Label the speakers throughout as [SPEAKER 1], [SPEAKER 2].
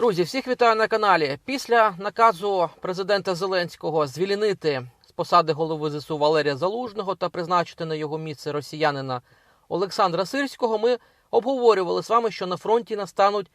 [SPEAKER 1] Друзі, всіх вітаю на каналі. Після наказу президента Зеленського звільнити з посади голови ЗСУ Валерія Залужного та призначити на його місце росіянина Олександра Сирського, ми обговорювали з вами, що на фронті настануть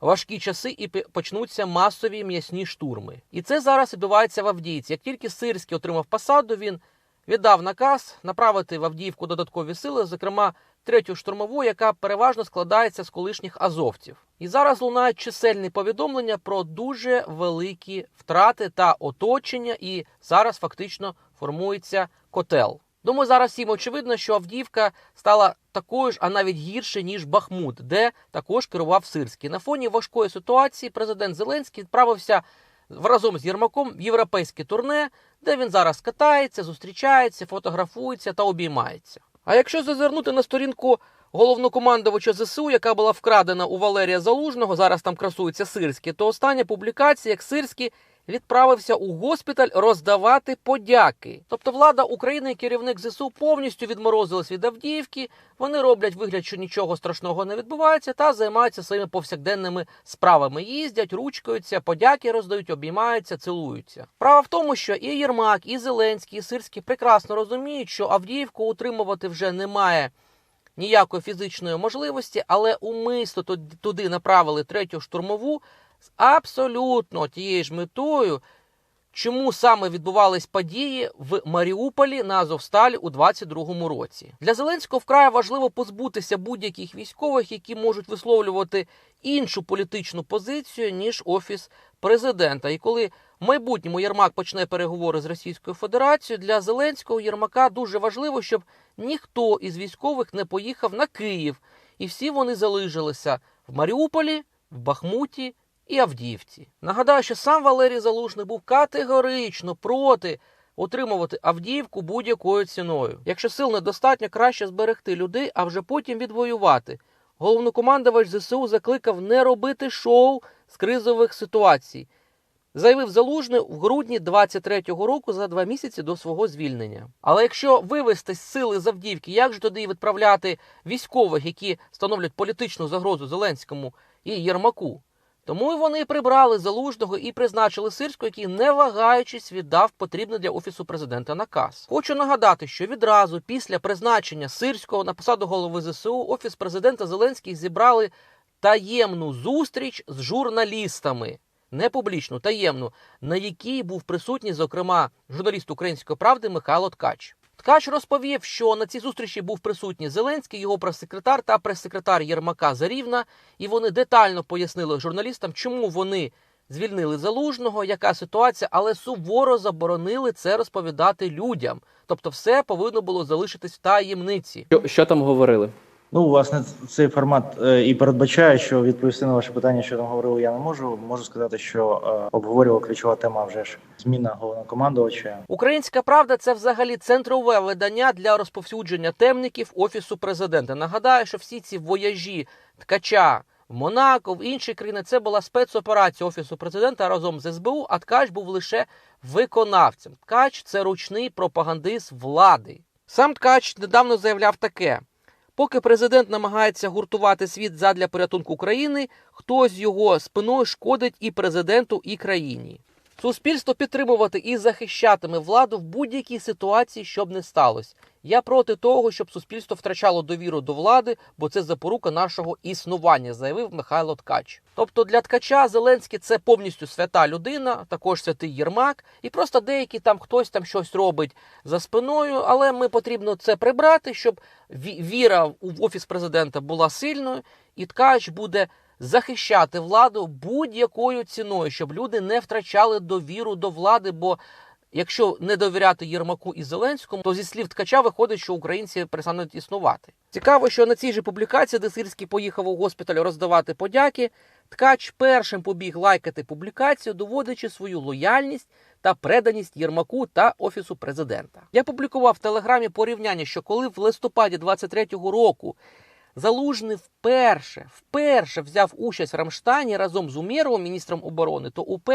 [SPEAKER 1] важкі часи і почнуться масові м'ясні штурми. І це зараз відбувається в Авдіївці. Як тільки Сирський отримав посаду, він віддав наказ направити в Авдіївку додаткові сили, зокрема третю штурмову, яка переважно складається з колишніх азовців. І зараз лунають чисельні повідомлення про дуже великі втрати та оточення, і зараз фактично формується котел. Думаю, зараз всім очевидно, що Авдіївка стала такою ж, а навіть гірше, ніж Бахмут, де також керував Сирський. На фоні важкої ситуації президент Зеленський відправився разом з Єрмаком в європейське турне, де він зараз катається, зустрічається, фотографується та обіймається. А якщо зазирнути на сторінку головнокомандувача ЗСУ, яка була вкрадена у Валерія Залужного, зараз там красується Сирський, то остання публікація, як Сирський відправився у госпіталь роздавати подяки. Тобто влада України і керівник ЗСУ повністю відморозились від Авдіївки. Вони роблять вигляд, що нічого страшного не відбувається, та займаються своїми повсякденними справами. Їздять, ручкаються, подяки роздають, обіймаються, цілуються. Справа в тому, що і Єрмак, і Зеленський, і Сирський прекрасно розуміють, що Авдіївку утримувати вже немає ніякої фізичної можливості, але умисно ту- туди направили третю штурмову з абсолютно тією ж метою, чому саме відбувались події в Маріуполі на Азовсталі у 22-му році. Для Зеленського вкрай важливо позбутися будь-яких військових, які можуть висловлювати іншу політичну позицію ніж офіс президента. І коли в майбутньому Єрмак почне переговори з Російською Федерацією, для Зеленського Єрмака дуже важливо, щоб ніхто із військових не поїхав на Київ, і всі вони залишилися в Маріуполі, в Бахмуті і Авдіївці. Нагадаю, що сам Валерій Залужний був категорично проти утримувати Авдіївку будь-якою ціною. Якщо сил недостатньо, краще зберегти людей, а вже потім відвоювати. Головнокомандувач ЗСУ закликав не робити шоу з кризових ситуацій. Заявив залужний в грудні 23-го року за два місяці до свого звільнення. Але якщо вивести з сили з Авдіївки, як же тоді відправляти військових, які становлять політичну загрозу Зеленському і Єрмаку? Тому вони прибрали залужного і призначили Сирського, який, не вагаючись, віддав потрібний для офісу президента наказ. Хочу нагадати, що відразу після призначення Сирського на посаду голови ЗСУ офіс президента Зеленський зібрали таємну зустріч з журналістами. Не публічну, таємну, на якій був присутній, зокрема, журналіст української правди Михайло Ткач. Ткач розповів, що на цій зустрічі був присутній Зеленський, його прес-секретар та прес-секретар Єрмака Зарівна, і вони детально пояснили журналістам, чому вони звільнили залужного, яка ситуація, але суворо заборонили це розповідати людям. Тобто, все повинно було залишитись в таємниці.
[SPEAKER 2] Що, що там говорили?
[SPEAKER 3] Ну, власне, цей формат е, і передбачає, що відповісти на ваше питання, що там говорили, я не можу. Можу сказати, що е, обговорювала ключова тема вже ж зміна головнокомандувача.
[SPEAKER 1] Українська правда це взагалі центрове видання для розповсюдження темників офісу президента. Нагадаю, що всі ці вояжі ткача в Монако, в інші країни це була спецоперація офісу президента разом з СБУ. А ткач був лише виконавцем. Ткач це ручний пропагандист влади. Сам ткач недавно заявляв таке. Поки президент намагається гуртувати світ задля порятунку України, хтось його спиною шкодить і президенту, і країні. Суспільство підтримувати і захищатиме владу в будь-якій ситуації, щоб не сталося. Я проти того, щоб суспільство втрачало довіру до влади, бо це запорука нашого існування, заявив Михайло Ткач. Тобто для ткача Зеленський це повністю свята людина, також святий Єрмак, і просто деякі там хтось там щось робить за спиною, але ми потрібно це прибрати, щоб віра в офіс президента була сильною, і ткач буде захищати владу будь-якою ціною, щоб люди не втрачали довіру до влади. Бо якщо не довіряти Єрмаку і Зеленському, то зі слів ткача виходить, що українці перестануть існувати. Цікаво, що на цій же публікації, де Сирський поїхав у госпіталь роздавати подяки, ткач першим побіг лайкати публікацію, доводячи свою лояльність та преданість Єрмаку та офісу президента. Я публікував в телеграмі порівняння, що коли в листопаді 23-го року Залужний вперше, вперше взяв участь в Рамштайні разом з Умєровим, міністром оборони, то УП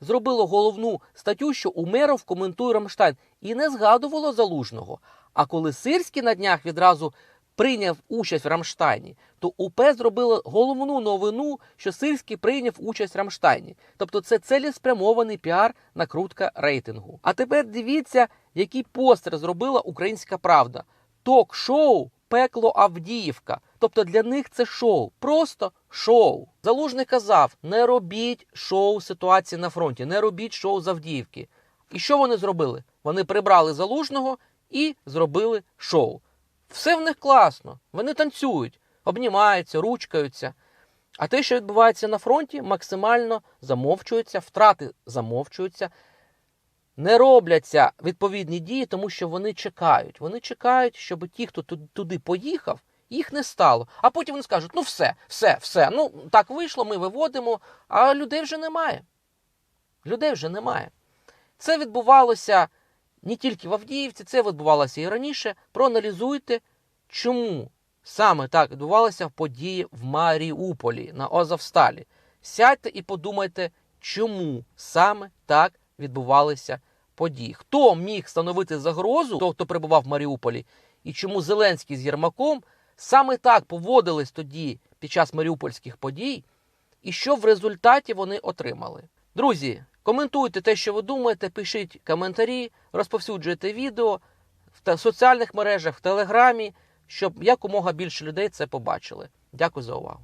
[SPEAKER 1] зробило головну статтю, що Умеров коментує Рамштайн, і не згадувало Залужного. А коли Сирський на днях відразу прийняв участь в Рамштайні, то УП зробило головну новину, що Сирський прийняв участь в Рамштайні. Тобто це цілеспрямований піар, накрутка рейтингу. А тепер дивіться, який постер зробила Українська Правда. Ток-шоу Пекло Авдіївка. Тобто для них це шоу, просто шоу. Залужний казав: не робіть шоу ситуації на фронті, не робіть шоу з Авдіївки. І що вони зробили? Вони прибрали залужного і зробили шоу. Все в них класно. Вони танцюють, обнімаються, ручкаються. А те, що відбувається на фронті, максимально замовчується, втрати замовчуються. Не робляться відповідні дії, тому що вони чекають. Вони чекають, щоб ті, хто туди поїхав, їх не стало. А потім вони скажуть: ну все, все, все. Ну так вийшло, ми виводимо, а людей вже немає. Людей вже немає. Це відбувалося не тільки в Авдіївці, це відбувалося і раніше. Проаналізуйте, чому саме так відбувалися події в Маріуполі на Азовсталі. Сядьте і подумайте, чому саме так відбувалися події. Хто міг становити загрозу, той, хто перебував в Маріуполі, і чому Зеленський з Єрмаком саме так поводились тоді під час маріупольських подій, і що в результаті вони отримали. Друзі, коментуйте те, що ви думаєте, пишіть коментарі, розповсюджуйте відео в соціальних мережах, в Телеграмі, щоб якомога більше людей це побачили. Дякую за увагу.